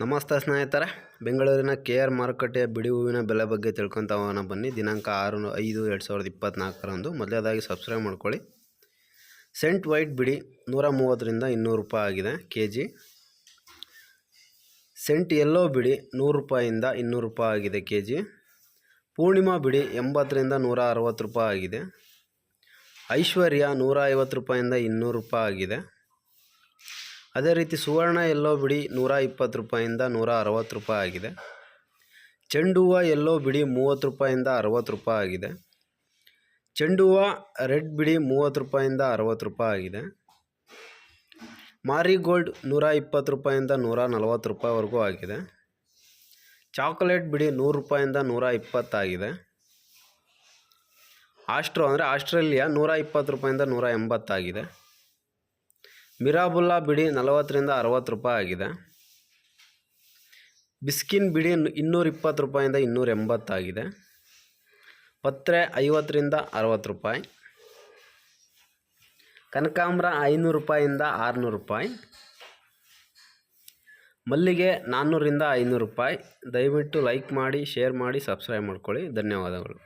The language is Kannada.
ನಮಸ್ತೆ ಸ್ನೇಹಿತರೆ. ಬೆಂಗಳೂರಿನ ಕೆ ಆರ್ ಮಾರುಕಟ್ಟೆಯ ಬಿಡಿ ಹೂವಿನ ಬೆಲೆ ಬಗ್ಗೆ ತಿಳ್ಕೊತ ಹೋಗೋಣ ಬನ್ನಿ. ದಿನಾಂಕ ಆರು ಐದು ಎರಡು ಸಾವಿರದ ಇಪ್ಪತ್ತ್ನಾಲ್ಕರಂದು ಮೊದಲೇದಾಗಿ ಸಬ್ಸ್ಕ್ರೈಬ್ ಮಾಡ್ಕೊಳ್ಳಿ. ಸೆಂಟ್ ವೈಟ್ ಬಿಡಿ ನೂರ ಮೂವತ್ತರಿಂದ ಇನ್ನೂರು ರೂಪಾಯಿ ಆಗಿದೆ ಕೆ ಜಿ ಸೆಂಟ್ ಎಲ್ಲೋ ಬಿಡಿ ನೂರು ರೂಪಾಯಿಂದ ಇನ್ನೂರು ರೂಪಾಯಿ ಆಗಿದೆ ಕೆ ಜಿ ಪೂರ್ಣಿಮಾ ಬಿಡಿ ಎಂಬತ್ತರಿಂದ ನೂರ ಅರವತ್ತು ರೂಪಾಯಿ ಆಗಿದೆ. ಐಶ್ವರ್ಯ ನೂರ ಐವತ್ತು ರೂಪಾಯಿಂದ ಇನ್ನೂರು ರೂಪಾಯಿ ಆಗಿದೆ. ಅದೇ ರೀತಿ ಸುವರ್ಣ ಎಲ್ಲೋ ಬಿಡಿ ನೂರ ಇಪ್ಪತ್ತು ರೂಪಾಯಿಂದ ನೂರ ಅರವತ್ತು ರೂಪಾಯಿ ಆಗಿದೆ. ಚೆಂಡು ಹೂವು ಎಲ್ಲೋ ಬಿಡಿ ಮೂವತ್ತು ರೂಪಾಯಿಂದ ಅರವತ್ತು ರೂಪಾಯಿ ಆಗಿದೆ. ಚೆಂಡು ಹೂವು ರೆಡ್ ಬಿಡಿ ಮೂವತ್ತು ರೂಪಾಯಿಂದ ಅರವತ್ತು ರೂಪಾಯಿ ಆಗಿದೆ. ಮಾರಿಗೋಲ್ಡ್ ನೂರ ಇಪ್ಪತ್ತು ರೂಪಾಯಿಂದ ನೂರ ನಲವತ್ತು ರೂಪಾಯಿವರೆಗೂ ಆಗಿದೆ. ಚಾಕೊಲೇಟ್ ಬಿಡಿ ನೂರು ರೂಪಾಯಿಂದ ನೂರ ಇಪ್ಪತ್ತಾಗಿದೆ ಆಸ್ಟ್ರೋ ಅಂದರೆ ಆಸ್ಟ್ರೇಲಿಯಾ ನೂರ ಇಪ್ಪತ್ತು ರೂಪಾಯಿಂದ ನೂರ ಎಂಬತ್ತಾಗಿದೆ ಮಿರಾಬುಲ್ಲಾ ಬಿಡಿ ನಲವತ್ತರಿಂದ ಅರವತ್ತು ರೂಪಾಯಿ ಆಗಿದೆ. ಬಿಸ್ಕಿನ್ ಬಿಡಿ ಇನ್ನೂರ ಇಪ್ಪತ್ತು ರೂಪಾಯಿಂದ ಇನ್ನೂರ ಎಂಬತ್ತಾಗಿದೆ ಪತ್ರೆ ಐವತ್ತರಿಂದ ಅರವತ್ತು ರೂಪಾಯಿ. ಕನಕಾಂಬ್ರ ಐನೂರು ರೂಪಾಯಿಂದ ಆರುನೂರು ರೂಪಾಯಿ. ಮಲ್ಲಿಗೆ ನಾನ್ನೂರಿಂದ ಐನೂರು ರೂಪಾಯಿ. ದಯವಿಟ್ಟು ಲೈಕ್ ಮಾಡಿ, ಶೇರ್ ಮಾಡಿ, ಸಬ್ಸ್ಕ್ರೈಬ್ ಮಾಡ್ಕೊಳ್ಳಿ. ಧನ್ಯವಾದಗಳು.